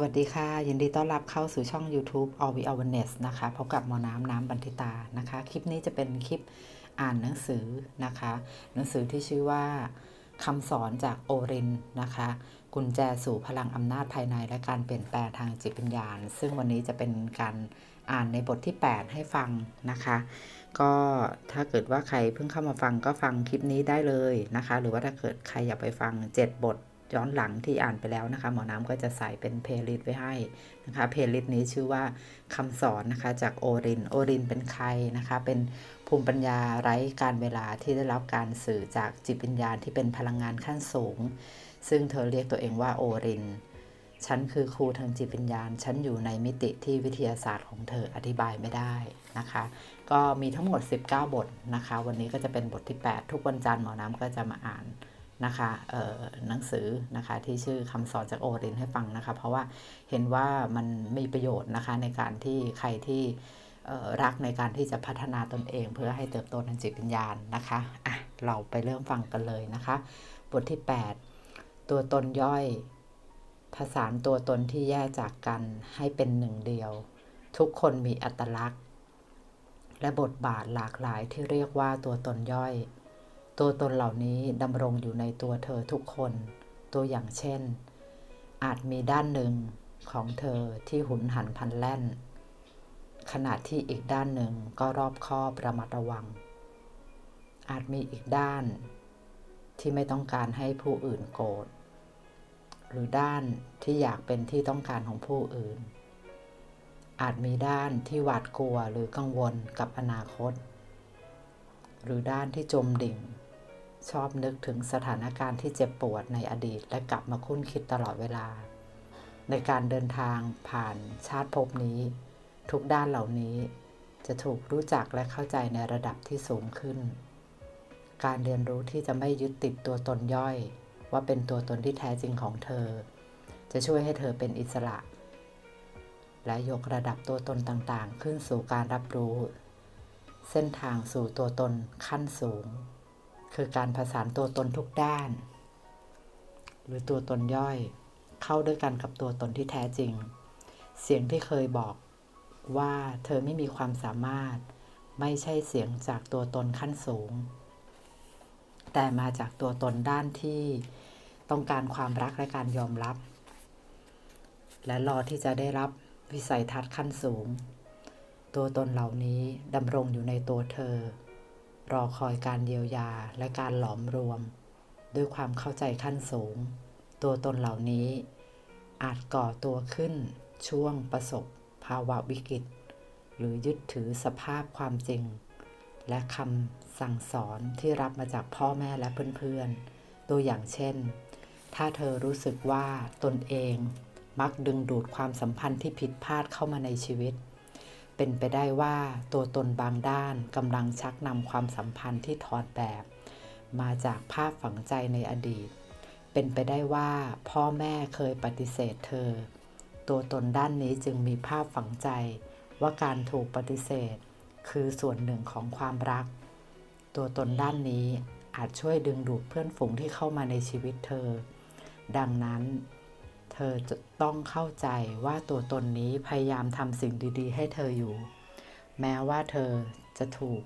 สวัสดีค่ะ ยินดีต้อนรับเข้าสู่ช่อง YouTube All We Awareness นะคะพบกับหมอน้ำน้ำบันทิตานะคะ คลิปนี้จะเป็นคลิปอ่านหนังสือนะคะ หนังสือที่ชื่อว่าคำสอนจากโอรินนะคะ กุญแจสู่พลังอำนาจภายในและการเปลี่ยนแปลงทางจิตวิญญาณ ซึ่งวันนี้จะเป็นการอ่านในบทที่ 8 ให้ฟังนะคะ ก็ถ้าเกิดว่าใครเพิ่งเข้ามาฟังก็ฟังคลิปนี้ได้เลยนะคะ หรือว่าถ้าเกิดใครอยากไปฟัง 7 บท ย้อนหลังที่อ่านไปแล้วนะคะ หมอน้ำก็จะใส่เป็นเพลย์ลิสต์ไว้ให้นะคะ เพลย์ลิสต์นี้ชื่อว่าคำสอนนะคะจากโอริน โอรินเป็นใครนะคะ เป็นภูมิปัญญาไร้การเวลาที่ได้รับการสื่อจากจิตวิญญาณที่เป็นพลังงานขั้นสูง ซึ่งเธอเรียกตัวเองว่าโอริน ฉันคือครูทางจิตวิญญาณ ฉันอยู่ในมิติที่วิทยาศาสตร์ของเธออธิบายไม่ได้นะคะ ก็มีทั้งหมด 19 บทนะคะ วันนี้ก็จะเป็นบทที่ 8 ทุกวันจันทร์หมอน้ำก็จะมาอ่าน นะคะหนังสือนะคะที่ชื่อคำสอนจากโอรินให้ฟังนะคะ เพราะว่าเห็นว่ามันมีประโยชน์นะคะในการที่ใครที่รักในการที่จะพัฒนาตนเอง เพื่อให้เติบโตทางจิตวิญญาณนะคะอะเราไปเริ่มฟังกันเลยนะคะ บทที่ 8 ตัวตนย่อยผสานตัวตนที่แยกจากกันให้เป็นหนึ่งเดียว ทุกคนมีอัตลักษณ์ และบทบาทหลากหลายที่เรียกว่าตัวตนย่อย ตัวตนเหล่านี้ดำรงอยู่ในตัวเธอทุกคน ตัวอย่างเช่น อาจมีด้านหนึ่งของเธอที่หุนหันพันแล่น ขณะที่อีกด้านหนึ่งก็รอบคอบระมัดระวัง อาจมีอีกด้านที่ไม่ต้องการให้ผู้อื่นโกรธ หรือด้านที่อยากเป็นที่ต้องการของผู้อื่น อาจมีด้านที่หวาดกลัวหรือกังวลกับอนาคต หรือด้านที่จมดิ่ง ชอบนึกถึงสถานการณ์ที่เจ็บปวดในอดีต และกลับมาคุ้นคิดตลอดเวลา ในการเดินทางผ่านชาติภพนี้ ทุกด้านเหล่านี้จะถูกรู้จักและเข้าใจในระดับที่สูงขึ้น การเรียนรู้ที่จะไม่ยึดติดตัวตนย่อย ว่าเป็นตัวตนที่แท้จริงของเธอ จะช่วยให้เธอเป็นอิสระ และยกระดับตัวตนต่างๆ ขึ้นสู่การรับรู้ เส้นทางสู่ตัวตนขั้นสูง คือการผสานตัวตนทุกด้าน หรือตัวตนย่อย เข้าด้วยกันกับตัวตนที่แท้จริง เสียงที่เคยบอกว่าเธอไม่มีความสามารถ ไม่ใช่เสียงจากตัวตนขั้นสูง แต่มาจากตัวตนด้านที่ต้องการความรักและการยอมรับ และรอที่จะได้รับวิสัยทัศน์ขั้นสูง ตัวตนเหล่านี้ดำรงอยู่ในตัวเธอ รอคอยการเยียวยาและการหลอมรวม ด้วยความเข้าใจขั้นสูง ตัวตนเหล่านี้ อาจก่อตัวขึ้น ช่วงประสบ ภาวะวิกฤต หรือยึดถือสภาพความจริง และคำสั่งสอนที่รับมาจากพ่อแม่และเพื่อนๆ ตัวอย่างเช่น ถ้าเธอรู้สึกว่าตนเองมักดึงดูดความสัมพันธ์ที่ผิดพลาดเข้ามาในชีวิตเเป็นไปได้ว่าตัวตนบางด้านกำลังชักนำความสัมพันธ์ที่ถอดแบบ มาจากภาพฝังใจในอดีต เป็นไปได้ว่าพ่อแม่เคยปฏิเสธเธอ ตัวตนด้านนี้จึงมีภาพฝังใจ ว่าการถูกปฏิเสธ คือส่วนหนึ่งของความรัก ตัวตนด้านนี้อาจช่วยดึงดูดเพื่อนฝูงที่เข้ามาในชีวิตเธอ ดังนั้น ธอจะต้องเข้าใจว่าตัวตนนี้พยายามทำสิ่งดีๆ ให้เธออยู่ แม้ว่าเธอจะถูก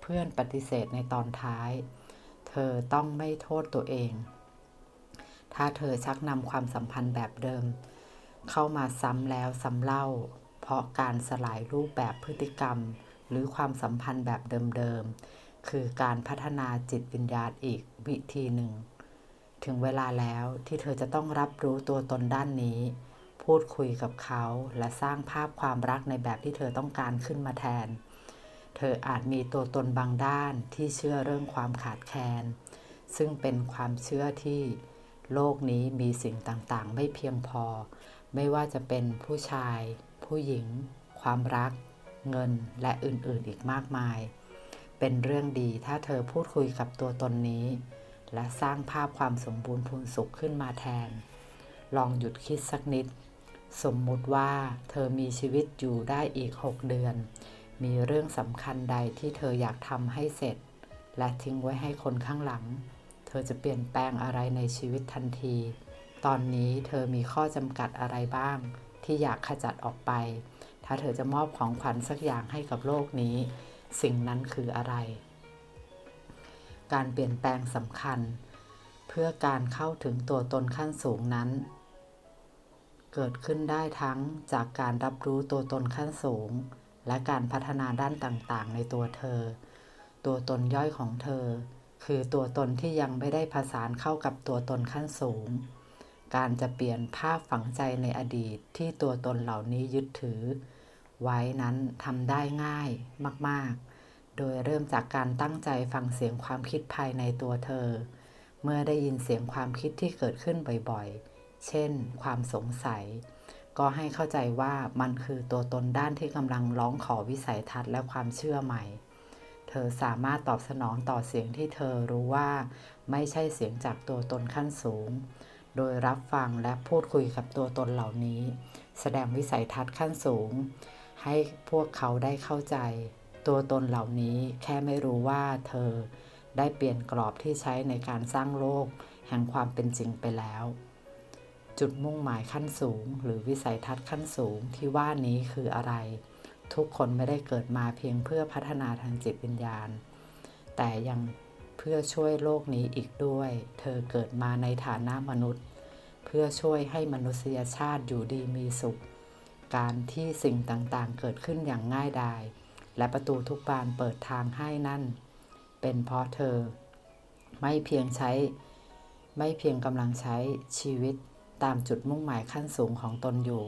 เพื่อนปฏิเสธในตอนท้าย เธอต้องไม่โทษตัวเอง ถ้าเธอชักนำความสัมพันธ์แบบเดิม เข้ามาซ้ำแล้วซ้ำเล่า เพราะการสลายรูปแบบพฤติกรรม หรือความสัมพันธ์แบบเดิมๆคือการพัฒนาจิตวิญญาณอีกวิธีหนึ่ง ถึงเวลาแล้วที่เธอจะต้องรับรู้ตัวตนด้านนี้ พูดคุยกับเขาและสร้างภาพความรักในแบบที่เธอต้องการขึ้นมาแทน เธออาจมีตัวตนบางด้านที่เชื่อเรื่องความขาดแคลน ซึ่งเป็นความเชื่อที่ โลกนี้มีสิ่งต่างๆ ไม่เพียงพอ ไม่ว่าจะเป็นผู้ชาย ผู้หญิง ความรัก เงินและอื่นๆอีกมากมาย เป็นเรื่องดีถ้าเธอพูดคุยกับตัวตนนี้ และสร้างภาพความสมบูรณ์พูนสุขขึ้นมาแทน ลองหยุดคิดสักนิด สมมุติว่าเธอมีชีวิตอยู่ได้อีก 6 เดือน มีเรื่องสำคัญใดที่เธออยากทำให้เสร็จ และทิ้งไว้ให้คนข้างหลัง เธอจะเปลี่ยนแปลงอะไรในชีวิตทันที ตอนนี้เธอมีข้อจำกัดอะไรบ้าง ที่อยากขจัดออกไป ถ้าเธอจะมอบของขวัญสักอย่างให้กับโลกนี้ สิ่งนั้นคืออะไร การเปลี่ยนแปลงสำคัญ เพื่อการเข้าถึงตัวตนขั้นสูงนั้น เกิดขึ้นได้ทั้งจากการรับรู้ตัวตนขั้นสูง และการพัฒนาด้านต่างๆ ในตัวเธอ ตัวตนย่อยของเธอ คือตัวตนที่ยังไม่ได้ผสานเข้ากับตัวตนขั้นสูง การจะเปลี่ยนภาพฝังใจในอดีตที่ตัวตนเหล่านี้ยึดถือ ไว้นั้นทำได้ง่ายมากๆ โดยเริ่มจากการตั้งใจฟังเสียงความคิดภายในตัวเธอ เมื่อได้ยินเสียงความคิดที่เกิดขึ้นบ่อยๆ เช่น ความสงสัย ก็ให้เข้าใจว่ามันคือตัวตนด้านที่กำลังร้องขอวิสัยทัศน์และความเชื่อใหม่ เธอสามารถตอบสนองต่อเสียงที่เธอรู้ว่า ไม่ใช่เสียงจากตัวตนขั้นสูง โดยรับฟังและพูดคุยกับตัวตนเหล่านี้ แสดงวิสัยทัศน์ขั้นสูง ให้พวกเขาได้เข้าใจ ตัวตนเหล่านี้แค่ไม่รู้ว่าเธอได้เปลี่ยนกรอบที่ใช้ในการสร้างโลก แห่งความเป็นจริงไปแล้ว จุดมุ่งหมายขั้นสูง หรือวิสัยทัศน์ขั้นสูงที่ว่านี้คืออะไร ทุกคนไม่ได้เกิดมาเพียงเพื่อพัฒนาทางจิตวิญญาณ แต่ยังเพื่อช่วยโลกนี้อีกด้วย เธอเกิดมาในฐานะมนุษย์ เพื่อช่วยให้มนุษยชาติอยู่ดีมีสุข การที่สิ่งต่างๆ เกิดขึ้นอย่างง่ายดาย และประตูทุกบานเปิดทางให้นั่น เป็นเพราะเธอ ไม่เพียงใช้ ไม่เพียงกำลังใช้ชีวิตตามจุดมุ่งหมายขั้นสูงของตนอยู่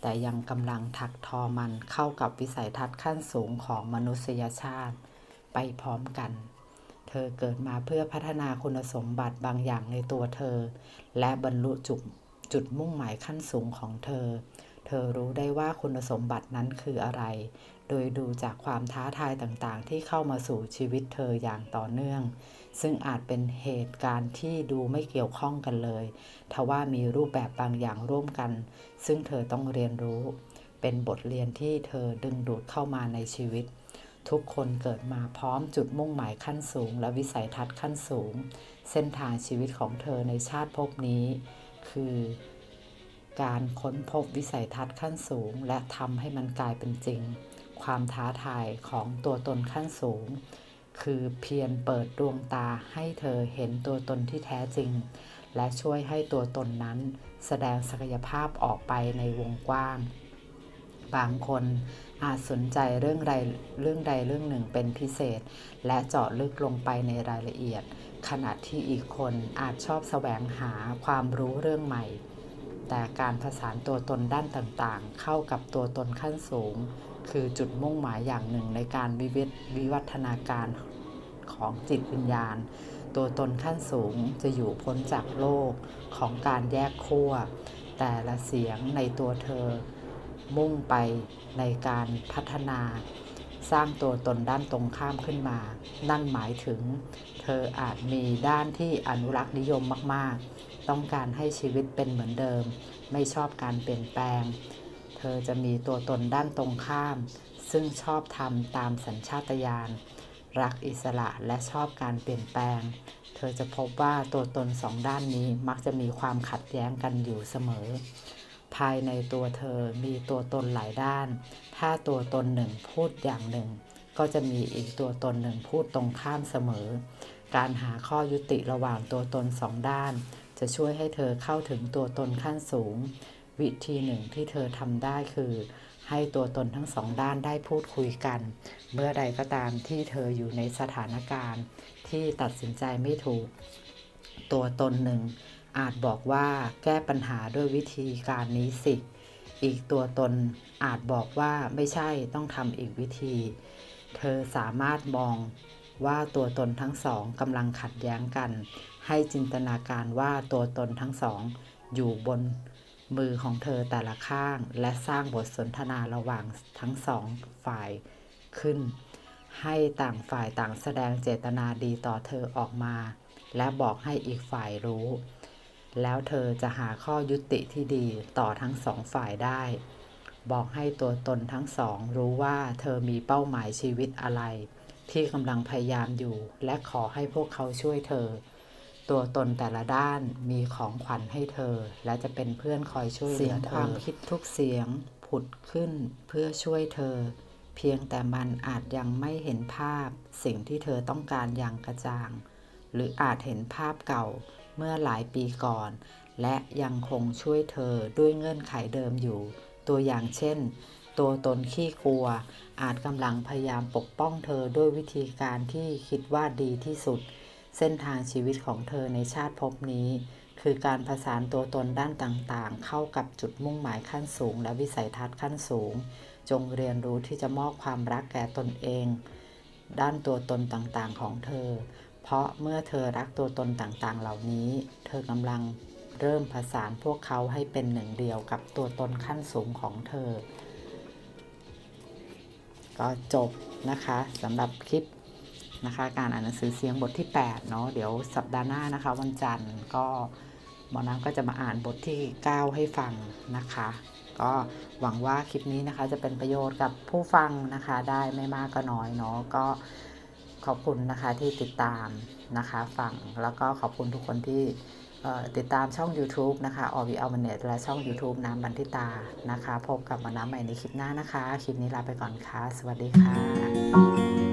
แต่ยังกำลังถักทอมันเข้ากับวิสัยทัศน์ขั้นสูงของมนุษยชาติไปพร้อมกัน เธอเกิดมาเพื่อพัฒนาคุณสมบัติบางอย่างในตัวเธอ และบรรลุจุดจุดมุ่งหมายขั้นสูงของเธอ เธอรู้ได้ว่าคุณสมบัตินั้นคืออะไร โดยดูจากความท้าทายต่างๆ ที่เข้ามาสู่ชีวิตเธออย่างต่อเนื่อง ซึ่งอาจเป็นเหตุการณ์ที่ดูไม่เกี่ยวข้องกันเลย ทว่ามีรูปแบบบางอย่างร่วมกัน ซึ่งเธอต้องเรียนรู้ เป็นบทเรียนที่เธอดึงดูดเข้ามาในชีวิต ทุกคนเกิดมาพร้อมจุดมุ่งหมายขั้นสูง และวิสัยทัศน์ขั้นสูง เส้นทางชีวิตของเธอในชาติภพนี้ คือ การค้นพบวิสัยทัศน์ขั้นสูง และทำให้มันกลายเป็นจริง ความท้าทายของตัวตนขั้นสูง คือเพียรเปิดดวงตาให้เธอเห็นตัวตนที่แท้จริง และช่วยให้ตัวตนนั้น แสดงศักยภาพออกไปในวงกว้าง บางคนอาจสนใจเรื่องใดเรื่องใดเรื่องหนึ่งเป็นพิเศษ และเจาะลึกลงไปในรายละเอียด ขณะที่อีกคนอาจชอบแสวงหาความรู้เรื่องใหม่ แต่การผสานตัวตนด้านต่างๆ เข้ากับตัวตนขั้นสูง คือจุดมุ่งหมายอย่างหนึ่งในการวิวิวิวัฒนาการของจิตวิญญาณ ตัวตนขั้นสูงจะอยู่พ้นจากโลกของการแยกขั้ว แต่ละเสียงในตัวเธอ มุ่งไปในการพัฒนา สร้างตัวตนด้านตรงข้ามขึ้นมา นั่นหมายถึง เธออาจมีด้านที่อนุรักษ์นิยมมากๆ ต้องการให้ชีวิตเป็นเหมือนเดิม ไม่ชอบการเปลี่ยนแปลง เธอจะมีตัวตนด้านตรงข้าม ซึ่งชอบทำตามสัญชาตญาณรักอิสระและชอบการเปลี่ยนแปลง เธอจะพบว่าตัวตนสองด้านนี้มักจะมีความขัดแย้งกันอยู่เสมอ ภายในตัวเธอมีตัวตนหลายด้าน ถ้าตัวตนหนึ่งพูดอย่างหนึ่ง ก็จะมีอีกตัวตนหนึ่งพูดตรงข้ามเสมอ การหาข้อยุติระหว่างตัวตนสองด้าน จะช่วยให้เธอเข้าถึงตัวตนขั้นสูง วิธีหนึ่งที่เธอทำได้คือ ให้ตัวตนทั้งสองด้านได้พูดคุยกัน เมื่อใดก็ตามที่เธออยู่ในสถานการณ์ ที่ตัดสินใจไม่ถูก ตัวตนหนึ่ง อาจบอกว่าแก้ปัญหาด้วยวิธีการนี้สิ อีกตัวตนอาจบอกว่าไม่ใช่ต้องทำอีกวิธี เธอสามารถมองว่าตัวตนทั้งสองกำลังขัดแย้งกัน ให้จินตนาการว่าตัวตนทั้งสอง อยู่บนมือของเธอแต่ละข้าง และสร้างบทสนทนาระหว่างทั้งสองฝ่ายขึ้น ให้ต่างฝ่ายต่างแสดงเจตนาดีต่อเธอออกมา และบอกให้อีกฝ่ายรู้ แล้วเธอจะหาข้อยุติที่ดีต่อทั้งสองฝ่ายได้ บอกให้ตัวตนทั้งสอง รู้ว่าเธอมีเป้าหมายชีวิตอะไร ที่กำลังพยายามอยู่ และขอให้พวกเขาช่วยเธอ ตัวตนแต่ละด้านมีของขวัญให้เธอ และจะเป็นเพื่อนคอยช่วยเหลือเธอความคิดทุกเสียงผุดขึ้นเพื่อช่วยเธอ เพียงแต่มันอาจยังไม่เห็นภาพ สิ่งที่เธอต้องการอย่างกระจ่าง หรืออาจเห็นภาพเก่าเมื่อหลายปีก่อน และยังคงช่วยเธอด้วยเงื่อนไขเดิมอยู่ ตัวอย่างเช่น ตัวตนขี้กลัว อาจกำลังพยายามปกป้องเธอด้วยวิธีการที่คิดว่าดีที่สุด เส้นทางชีวิตของเธอในชาติภพนี้ คือการผสานตัวตนด้านต่างๆ เข้ากับจุดมุ่งหมายขั้นสูง และวิสัยทัศน์ขั้นสูง จงเรียนรู้ที่จะมอบความรักแก่ตนเอง ด้านตัวตนต่างๆของเธอ เพราะเมื่อเธอรักตัวตนต่างๆ เหล่านี้ เธอกำลังเริ่มผสานพวกเขาให้เป็นหนึ่งเดียวกับตัวตนขั้นสูงของเธอ ก็จบนะคะสำหรับคลิป นะคะ การอ่านหนังสือเสียงบทที่8เนาะเดี๋ยวสัปดาห์หน้านะคะ วันจันทร์ก็หมอน้ำก็จะมาอ่านบทที่ 9 ให้ฟังนะคะ ก็หวังว่าคลิปนี้นะคะจะเป็นประโยชน์กับผู้ฟังนะคะ ได้ไม่มากก็น้อยเนาะก็ขอบคุณนะคะที่ติดตามนะคะฟังแล้วก็ขอบคุณทุกคนที่ติดตามช่อง YouTube นะคะออวิอัลเเนตและช่อง YouTube น้ำบันทิตานะคะ พบกับมาน้ำใหม่ในคลิปหน้านะคะ คลิปนี้ลาไปก่อนค่ะ สวัสดีค่ะ